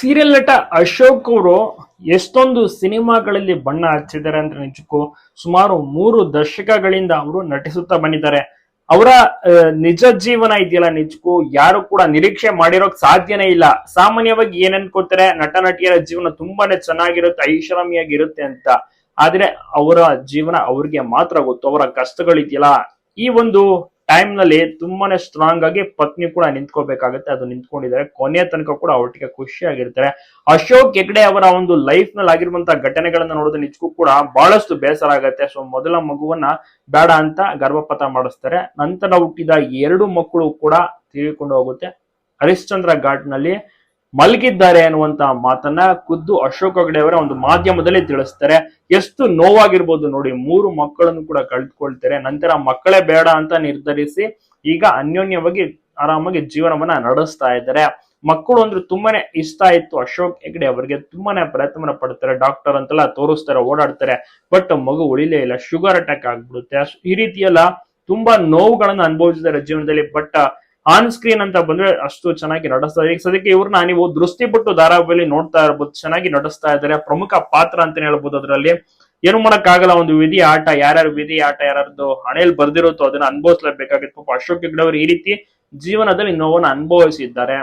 Serial ನಟ ಅಶೋಕ್ ಅವರು ಎಷ್ಟೊಂದು ಸಿನಿಮಾಗಳಲ್ಲಿ ಬಣ್ಣ ಹಚ್ಚಿದ್ದಾರೆ ಅಂದ್ರೆ ನಿಜಕ್ಕೂ ಸುಮಾರು ಮೂರು ದಶಕಗಳಿಂದ ಅವರು ನಟಿಸುತ್ತಾ ಬಂದಿದ್ದಾರೆ. ಅವರ ನಿಜ ಜೀವನ ಇದೆಯಲ್ಲ ನಿಜಕ್ಕೂ ಯಾರು ಕೂಡ ನಿರೀಕ್ಷೆ ಮಾಡಿರೋಕ್ ಸಾಧ್ಯನೇ ಇಲ್ಲ. ಸಾಮಾನ್ಯವಾಗಿ ಏನನ್ಕೋತಾರೆ ನಟ ನಟಿಯರ ಜೀವನ ತುಂಬಾನೇ ಚೆನ್ನಾಗಿರುತ್ತೆ, ಐಷಾರಾಮಿಯಾಗಿರುತ್ತೆ ಅಂತ. ಆದ್ರೆ ಅವರ ಜೀವನ ಅವ್ರಿಗೆ ಮಾತ್ರ ಗೊತ್ತು, ಅವರ ಕಷ್ಟಗಳಿದೆಯಲ್ಲ. ಈ ಒಂದು ಟೈಮ್ನಲ್ಲಿ ತುಂಬಾನೇ ಸ್ಟ್ರಾಂಗ್ ಆಗಿ ಪತ್ನಿ ಕೂಡ ನಿಂತ್ಕೋಬೇಕಾಗುತ್ತೆ. ಅದು ನಿಂತ್ಕೊಂಡಿದ್ದಾರೆ. ಕೊನೆಯ ತನಕ ಕೂಡ ಒಟ್ಟಿಗೆ ಖುಷಿಯಾಗಿರ್ತಾರೆ. ಅಶೋಕ್ ಹೆಗ್ಡೆ ಅವರ ಒಂದು ಲೈಫ್ನಲ್ಲಿ ಆಗಿರುವಂತಹ ಘಟನೆಗಳನ್ನ ನೋಡೋದು ನಿಜಕ್ಕೂ ಕೂಡ ಬಹಳಷ್ಟು ಬೇಸರ ಆಗುತ್ತೆ. ಸೊ ಮೊದಲ ಮಗುವನ್ನ ಬೇಡ ಅಂತ ಗರ್ಭಪಾತ ಮಾಡಿಸ್ತಾರೆ. ನಂತರ ಹುಟ್ಟಿದ ಎರಡು ಮಕ್ಕಳು ಕೂಡ ತೀರಿಕೊಂಡು ಹೋಗುತ್ತೆ. ಹರಿಶ್ಚಂದ್ರ ಘಾಟ್ನಲ್ಲಿ ಮಲಗಿದ್ದಾರೆ ಅನ್ನುವಂತ ಮಾತನ್ನ ಖುದ್ದು ಅಶೋಕ್ ಹೆಗಡೆ ಅವರ ಒಂದು ಮಾಧ್ಯಮದಲ್ಲಿ ತಿಳಿಸ್ತಾರೆ. ಎಷ್ಟು ನೋವಾಗಿರ್ಬೋದು ನೋಡಿ, ಮೂರು ಮಕ್ಕಳನ್ನು ಕೂಡ ಕಳೆದುಕೊಳ್ತಾರೆ ನಂತರ ಮಕ್ಕಳೇ ಬೇಡ ಅಂತ ನಿರ್ಧರಿಸಿ ಈಗ ಅನ್ಯೋನ್ಯವಾಗಿ ಆರಾಮಾಗಿ ಜೀವನವನ್ನ ನಡೆಸ್ತಾ ಇದ್ದಾರೆ. ಮಕ್ಕಳು ಅಂದ್ರೆ ತುಂಬಾನೇ ಇಷ್ಟ ಇತ್ತು ಅಶೋಕ್ ಹೆಗ್ಡೆ ಅವರಿಗೆ. ತುಂಬಾನೇ ಪ್ರಯತ್ನ ಪಡ್ತಾರೆ, ಡಾಕ್ಟರ್ ಅಂತೆಲ್ಲ ತೋರಿಸ್ತಾರೆ, ಓಡಾಡ್ತಾರೆ. ಬಟ್ ಮಗು ಉಳಿಲೇ ಇಲ್ಲ, ಶುಗರ್ ಅಟ್ಯಾಕ್ ಆಗ್ಬಿಡುತ್ತೆ. ಈ ರೀತಿಯೆಲ್ಲ ತುಂಬಾ ನೋವುಗಳನ್ನು ಅನುಭವಿಸಿದ್ದಾರೆ ಜೀವನದಲ್ಲಿ. ಬಟ್ ಆನ್ ಸ್ಕ್ರೀನ್ ಅಂತ ಬಂದ್ರೆ ಅಷ್ಟು ಚೆನ್ನಾಗಿ ನಟಿಸ್ತಾ ಈಗ ಸದ್ಯಕ್ಕೆ ಇವ್ರನ್ನ ನೀವು ದೃಷ್ಟಿ ಬಿಟ್ಟು ಧಾರಾವಾಹಿಯಲ್ಲಿ ನೋಡ್ತಾ ಇರ್ಬೋದು, ಚೆನ್ನಾಗಿ ನಡೆಸ್ತಾ ಇದ್ದಾರೆ. ಪ್ರಮುಖ ಪಾತ್ರ ಅಂತಾನೆ ಹೇಳ್ಬೋದು ಅದರಲ್ಲಿ. ಏನು ಮಾಡಕ್ಕಾಗಲ್ಲ, ಒಂದು ವಿಧಿ ಆಟ, ಯಾರ್ಯಾರು ವಿಧಿ ಆಟ, ಯಾರ್ಯಾರ್ದು ಹಣೆಯಲ್ಲಿ ಬರ್ದಿರುತ್ತೋ ಅದನ್ನ ಅನುಭವಿಸ್ಲೇಬೇಕಾಗಿತ್ತು. ಅಶೋಕ್ ಹೆಗ್ಡೆ ಅವರು ಈ ರೀತಿ ಜೀವನದಲ್ಲಿ ನೋವನ್ನು ಅನುಭವಿಸಿದ್ದಾರೆ.